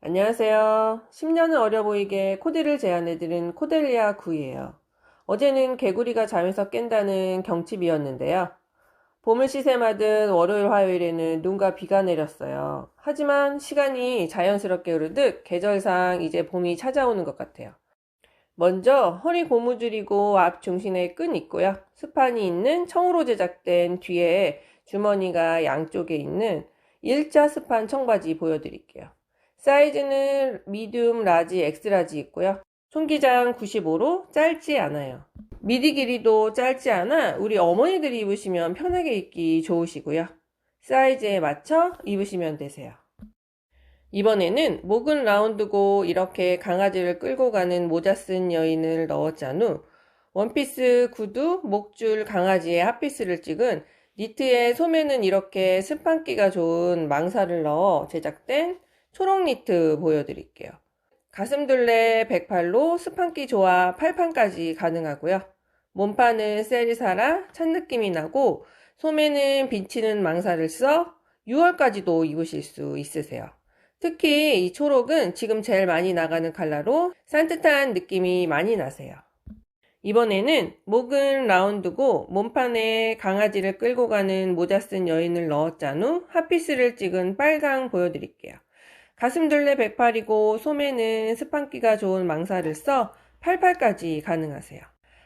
안녕하세요. 10년은 어려 보이게 코디를 제안해드린 코델리아 구이에요. 어제는 개구리가 잠에서 깬다는 경칩이었는데요. 봄을 시샘하듯 월요일 화요일에는 눈과 비가 내렸어요. 하지만 시간이 자연스럽게 흐르듯 계절상 이제 봄이 찾아오는 것 같아요. 먼저 허리 고무줄이고 앞 중심에 끈 있고요. 스판이 있는 청으로 제작된 뒤에 주머니가 양쪽에 있는 일자 스판 청바지 보여드릴게요. 사이즈는 미디움, 라지, 엑스라지 있고요. 총기장 95로 짧지 않아요. 미디 길이도 짧지 않아 우리 어머니들이 입으시면 편하게 입기 좋으시고요. 사이즈에 맞춰 입으시면 되세요. 이번에는 목은 라운드고 이렇게 강아지를 끌고 가는 모자 쓴 여인을 넣었잔 후 원피스, 구두, 목줄, 강아지의 핫피스를 찍은 니트에 소매는 이렇게 스판기가 좋은 망사를 넣어 제작된 초록 니트 보여드릴게요. 가슴둘레 108로 스판기 조화 8판까지 가능하고요. 몸판은 세리사라 찬 느낌이 나고 소매는 비치는 망사를 써 6월까지도 입으실 수 있으세요. 특히 이 초록은 지금 제일 많이 나가는 컬러로 산뜻한 느낌이 많이 나세요. 이번에는 목은 라운드고 몸판에 강아지를 끌고 가는 모자 쓴 여인을 넣었잔 후 핫피스를 찍은 빨강 보여드릴게요. 가슴둘레 108이고 소매는 스판기가 좋은 망사를 써 88까지 가능하세요.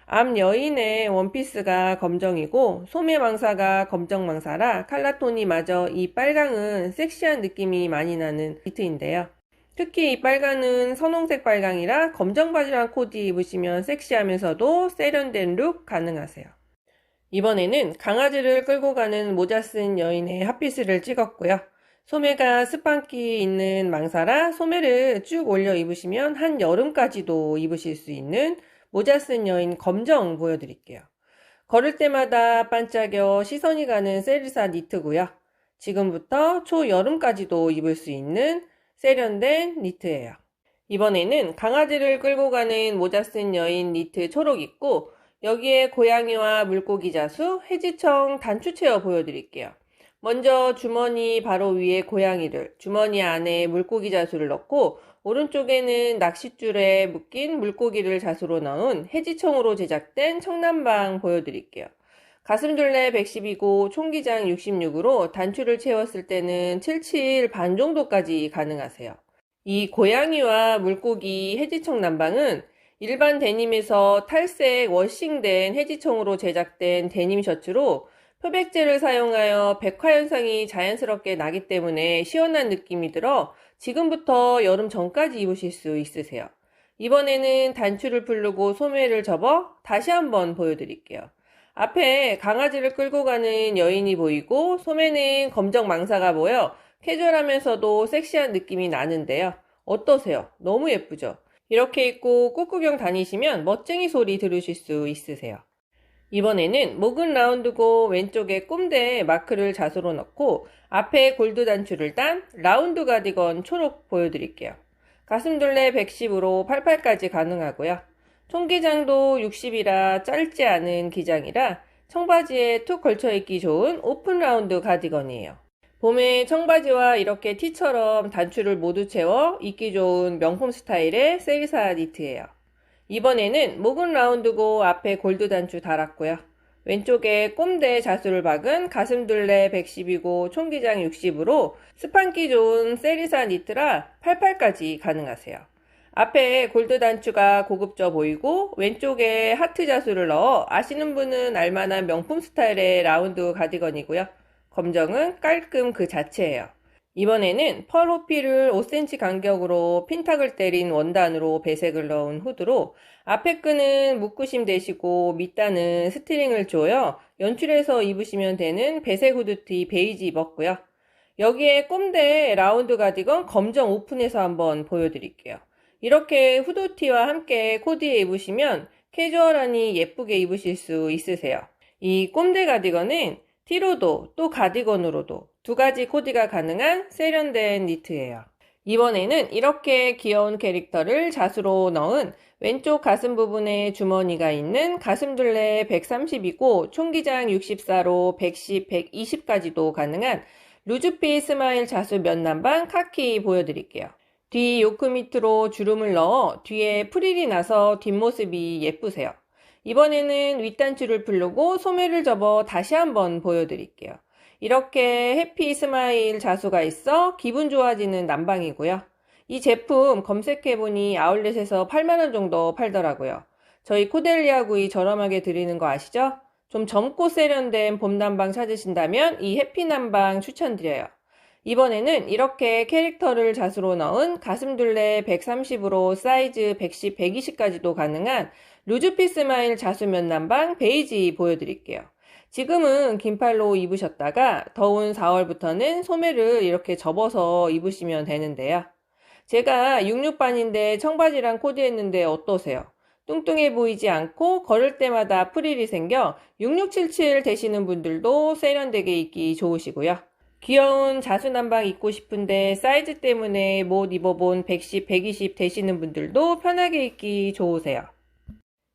앞 여인의 원피스가 검정이고 소매 망사가 검정 망사라 칼라톤이 마저 이 빨강은 섹시한 느낌이 많이 나는 니트인데요. 특히 이 빨강은 선홍색 빨강이라 검정 바지랑 코디 입으시면 섹시하면서도 세련된 룩 가능하세요. 이번에는 강아지를 끌고 가는 모자 쓴 여인의 핫피스를 찍었고요. 소매가 스판기 있는 망사라 소매를 쭉 올려 입으시면 한 여름까지도 입으실 수 있는 모자 쓴 여인 검정 보여드릴게요. 걸을 때마다 반짝여 시선이 가는 세리사 니트고요. 지금부터 초여름까지도 입을 수 있는 세련된 니트예요. 이번에는 강아지를 끌고 가는 모자 쓴 여인 니트 초록 입고 여기에 고양이와 물고기 자수, 해지청 단추 체어 보여드릴게요. 먼저 주머니 바로 위에 고양이를, 주머니 안에 물고기 자수를 넣고 오른쪽에는 낚싯줄에 묶인 물고기를 자수로 넣은 해지청으로 제작된 청남방 보여드릴게요. 가슴둘레 110이고 총기장 66으로 단추를 채웠을 때는 77 반 정도까지 가능하세요. 이 고양이와 물고기 해지청 남방은 일반 데님에서 탈색 워싱된 해지청으로 제작된 데님 셔츠로 표백제를 사용하여 백화 현상이 자연스럽게 나기 때문에 시원한 느낌이 들어 지금부터 여름 전까지 입으실 수 있으세요. 이번에는 단추를 풀르고 소매를 접어 다시 한번 보여드릴게요. 앞에 강아지를 끌고 가는 여인이 보이고 소매는 검정 망사가 보여 캐주얼하면서도 섹시한 느낌이 나는데요. 어떠세요? 너무 예쁘죠? 이렇게 입고 꽃구경 다니시면 멋쟁이 소리 들으실 수 있으세요. 이번에는 목은 라운드고 왼쪽에 꼼대에 마크를 자수로 넣고 앞에 골드 단추를 딴 라운드 가디건 초록 보여드릴게요. 가슴둘레 110으로 88까지 가능하고요. 총기장도 60이라 짧지 않은 기장이라 청바지에 툭 걸쳐 입기 좋은 오픈 라운드 가디건이에요. 봄에 청바지와 이렇게 티처럼 단추를 모두 채워 입기 좋은 명품 스타일의 세리사 니트예요. 이번에는 목은 라운드고 앞에 골드 단추 달았고요. 왼쪽에 꼼대 자수를 박은 가슴둘레 110이고 총기장 60으로 스판기 좋은 세리사 니트라 88까지 가능하세요. 앞에 골드 단추가 고급져 보이고 왼쪽에 하트 자수를 넣어 아시는 분은 알만한 명품 스타일의 라운드 가디건이고요. 검정은 깔끔 그 자체예요. 이번에는 펄 호피를 5cm 간격으로 핀탁을 때린 원단으로 배색을 넣은 후드로 앞에 끈은 묶으심 되시고 밑단은 스트링을 줘요. 연출해서 입으시면 되는 배색 후드티 베이지 입었고요. 여기에 꼼대 라운드 가디건 검정 오픈해서 한번 보여드릴게요. 이렇게 후드티와 함께 코디에 입으시면 캐주얼하니 예쁘게 입으실 수 있으세요. 이 꼼대 가디건은 티로도 또 가디건으로도 두 가지 코디가 가능한 세련된 니트예요. 이번에는 이렇게 귀여운 캐릭터를 자수로 넣은 왼쪽 가슴 부분에 주머니가 있는 가슴둘레 130이고 총기장 64로 110, 120까지도 가능한 루즈핏 스마일 자수 면남방 카키 보여드릴게요. 뒤 요크 밑으로 주름을 넣어 뒤에 프릴이 나서 뒷모습이 예쁘세요. 이번에는 윗단추를 풀르고 소매를 접어 다시 한번 보여드릴게요. 이렇게 해피 스마일 자수가 있어 기분 좋아지는 난방이고요. 이 제품 검색해보니 아울렛에서 8만원 정도 팔더라고요. 저희 코델리아 구이 저렴하게 드리는 거 아시죠? 좀 젊고 세련된 봄 난방 찾으신다면 이 해피 난방 추천드려요. 이번에는 이렇게 캐릭터를 자수로 넣은 가슴둘레 130으로 사이즈 110, 120까지도 가능한 루즈피 스마일 자수 면난방 베이지 보여드릴게요. 지금은 긴팔로 입으셨다가 더운 4월부터는 소매를 이렇게 접어서 입으시면 되는데요. 제가 66반인데 청바지랑 코디했는데 어떠세요? 뚱뚱해 보이지 않고 걸을 때마다 프릴이 생겨 6677 되시는 분들도 세련되게 입기 좋으시고요. 귀여운 자수난방 입고 싶은데 사이즈 때문에 못 입어본 110, 120 되시는 분들도 편하게 입기 좋으세요.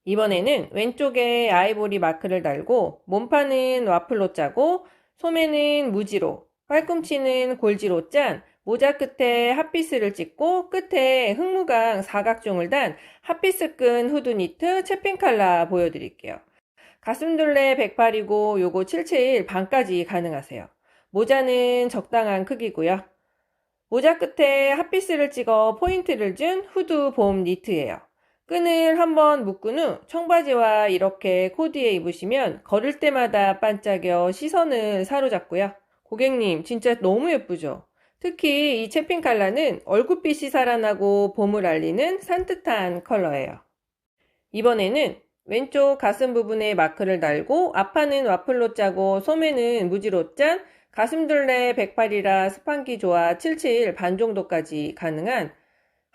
이번에는 왼쪽에 아이보리 마크를 달고 몸판은 와플로 짜고 소매는 무지로 팔꿈치는 골지로 짠 모자 끝에 핫피스를 찍고 끝에 흑무강 사각종을 단 핫피스끈 후드 니트 채핑 칼라 보여드릴게요. 가슴둘레 108이고 요거 771 반까지 가능하세요. 모자는 적당한 크기고요. 모자 끝에 핫피스를 찍어 포인트를 준 후드 봄 니트예요. 끈을 한번 묶은 후 청바지와 이렇게 코디에 입으시면 걸을 때마다 반짝여 시선을 사로잡고요. 고객님 진짜 너무 예쁘죠? 특히 이 채핑 컬러는 얼굴빛이 살아나고 봄을 알리는 산뜻한 컬러예요. 이번에는 왼쪽 가슴 부분에 마크를 달고 앞판은 와플로 짜고 소매는 무지로 짠 가슴둘레 108이라 스판기 좋아 77 반 정도까지 가능한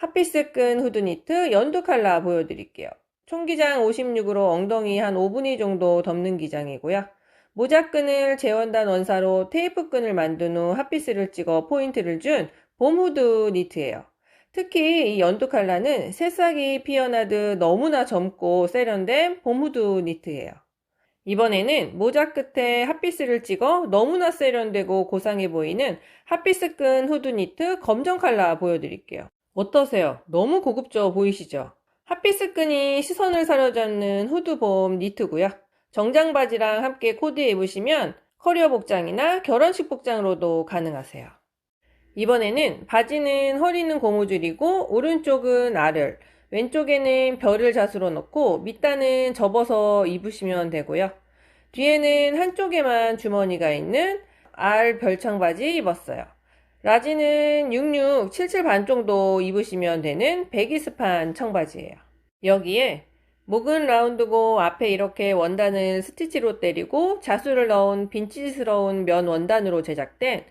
핫피스끈 후드니트 연두 칼라 보여드릴게요. 총기장 56으로 엉덩이 한 5분위 정도 덮는 기장이고요. 모자끈을 재원단 원사로 테이프끈을 만든 후 핫피스를 찍어 포인트를 준 봄후드 니트예요. 특히 이 연두 칼라는 새싹이 피어나듯 너무나 젊고 세련된 봄후드 니트예요. 이번에는 모자 끝에 핫피스를 찍어 너무나 세련되고 고상해 보이는 핫피스끈 후드 니트 검정 칼라 보여드릴게요. 어떠세요? 너무 고급져 보이시죠? 핫피스끈이 시선을 사로잡는 후드봄 니트고요. 정장 바지랑 함께 코디해 입으시면 커리어 복장이나 결혼식 복장으로도 가능하세요. 이번에는 바지는 허리는 고무줄이고 오른쪽은 알을, 왼쪽에는 별을 자수로 넣고 밑단은 접어서 입으시면 되고요. 뒤에는 한쪽에만 주머니가 있는 알 별창 바지 입었어요. 라지는 66, 77 반 정도 입으시면 되는 베기스판 청바지예요. 여기에 목은 라운드고 앞에 이렇게 원단을 스티치로 때리고 자수를 넣은 빈티지스러운 면 원단으로 제작된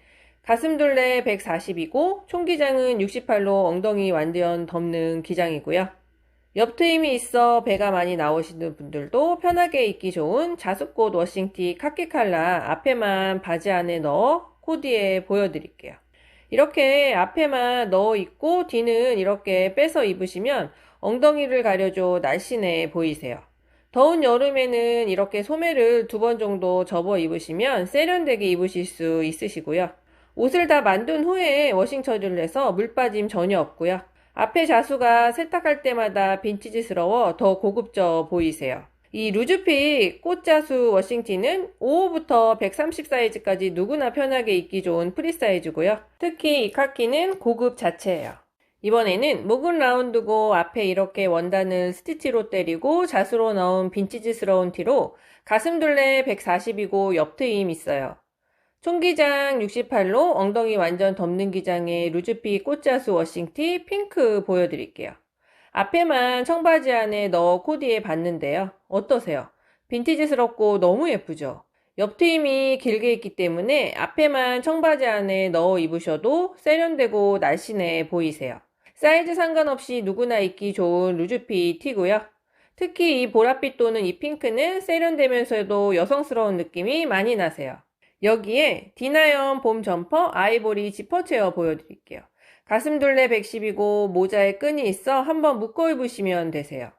가슴둘레 140이고 총기장은 68로 엉덩이 완전 덮는 기장이고요. 옆트임이 있어 배가 많이 나오시는 분들도 편하게 입기 좋은 자수꽃 워싱티 카키 칼라 앞에만 바지 안에 넣어 코디에 보여드릴게요. 이렇게 앞에만 넣어 입고 뒤는 이렇게 빼서 입으시면 엉덩이를 가려줘 날씬해 보이세요. 더운 여름에는 이렇게 소매를 두 번 정도 접어 입으시면 세련되게 입으실 수 있으시고요. 옷을 다 만든 후에 워싱 처리를 해서 물 빠짐 전혀 없고요. 앞에 자수가 세탁할 때마다 빈티지스러워 더 고급져 보이세요. 이 루즈핏 꽃자수 워싱티는 5호부터 130 사이즈까지 누구나 편하게 입기 좋은 프리 사이즈고요. 특히 이 카키는 고급 자체예요. 이번에는 목은 라운드고 앞에 이렇게 원단을 스티치로 때리고 자수로 넣은 빈티지스러운 티로 가슴둘레 140이고 옆트임 있어요. 총기장 68로 엉덩이 완전 덮는 기장의 루즈핏 꽃자수 워싱티 핑크 보여드릴게요. 앞에만 청바지 안에 넣어 코디해 봤는데요. 어떠세요? 빈티지스럽고 너무 예쁘죠? 옆트임이 길게 있기 때문에 앞에만 청바지 안에 넣어 입으셔도 세련되고 날씬해 보이세요. 사이즈 상관없이 누구나 입기 좋은 루즈핏 티고요. 특히 이 보랏빛 또는 이 핑크는 세련되면서도 여성스러운 느낌이 많이 나세요. 여기에 디나연 봄 점퍼 아이보리 지퍼 체어 보여드릴게요. 가슴둘레 110이고 모자에 끈이 있어 한번 묶어 입으시면 되세요.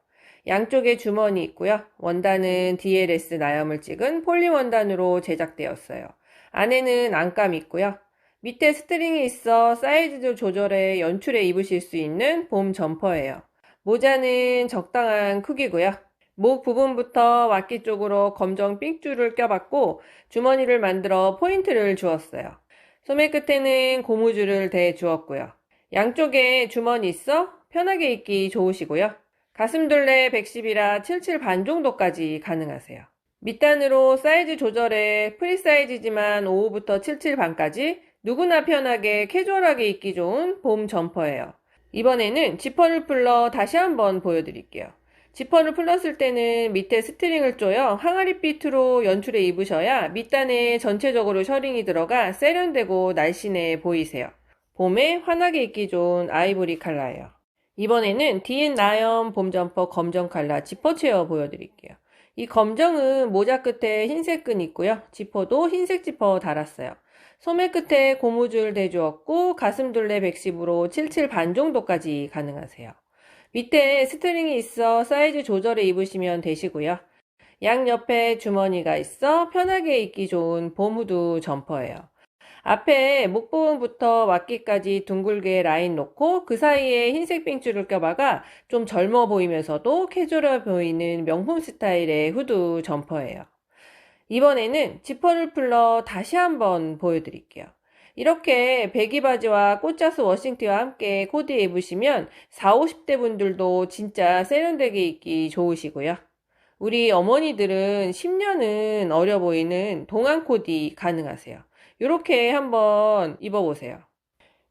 양쪽에 주머니 있고요. 원단은 DLS 나염을 찍은 폴리 원단으로 제작되었어요. 안에는 안감 있고요. 밑에 스트링이 있어 사이즈 조절에 연출에 입으실 수 있는 봄 점퍼예요. 모자는 적당한 크기고요. 목 부분부터 와키 쪽으로 검정 삥줄을 껴봤고 주머니를 만들어 포인트를 주었어요. 소매 끝에는 고무줄을 대 주었고요. 양쪽에 주머니 있어 편하게 입기 좋으시고요. 가슴둘레 110이라 77 반 정도까지 가능하세요. 밑단으로 사이즈 조절에 프리 사이즈지만 5부터 77 반까지 누구나 편하게 캐주얼하게 입기 좋은 봄 점퍼예요. 이번에는 지퍼를 풀러 다시 한번 보여드릴게요. 지퍼를 풀렀을 때는 밑에 스트링을 조여 항아리 비트로 연출해 입으셔야 밑단에 전체적으로 셔링이 들어가 세련되고 날씬해 보이세요. 봄에 환하게 입기 좋은 아이보리 컬러예요. 이번에는 디엔 나염 봄 점퍼 검정 컬러 지퍼 체어 보여드릴게요. 이 검정은 모자 끝에 흰색 끈 있고요. 지퍼도 흰색 지퍼 달았어요. 소매 끝에 고무줄 대주었고 가슴 둘레 110으로 77 반 정도까지 가능하세요. 밑에 스트링이 있어 사이즈 조절해 입으시면 되시고요. 양 옆에 주머니가 있어 편하게 입기 좋은 봄 후드 점퍼예요. 앞에 목 부분부터 와키까지 둥글게 라인 놓고 그 사이에 흰색 빙줄을 껴박아 좀 젊어 보이면서도 캐주얼해 보이는 명품 스타일의 후드 점퍼예요. 이번에는 지퍼를 풀러 다시 한번 보여드릴게요. 이렇게 배기 바지와 꽃자수 워싱티와 함께 코디해 입으시면 40, 50대 분들도 진짜 세련되게 입기 좋으시고요. 우리 어머니들은 10년은 어려 보이는 동안 코디 가능하세요. 이렇게 한번 입어보세요.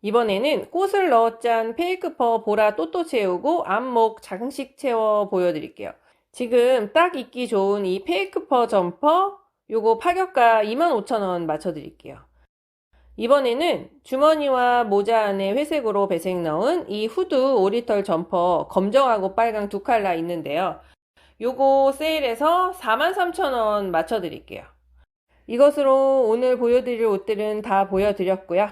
이번에는 꽃을 넣어 짠 페이크 퍼 보라 또또 채우고 앞목 장식 채워 보여드릴게요. 지금 딱 입기 좋은 이 페이크 퍼 점퍼 요거 파격가 25,000원 맞춰드릴게요. 이번에는 주머니와 모자 안에 회색으로 배색 넣은 이 후드 오리털 점퍼 검정하고 빨강 두 칼라 있는데요. 요거 세일해서 43,000원 맞춰드릴게요. 이것으로 오늘 보여드릴 옷들은 다 보여드렸고요.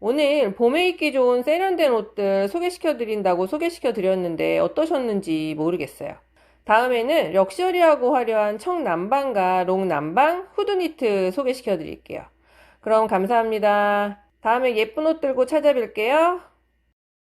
오늘 봄에 입기 좋은 세련된 옷들 소개시켜 드린다고 소개시켜 드렸는데 어떠셨는지 모르겠어요. 다음에는 럭셔리하고 화려한 청남방과 롱남방 후드니트 소개시켜 드릴게요. 그럼 감사합니다. 다음에 예쁜 옷 들고 찾아뵐게요.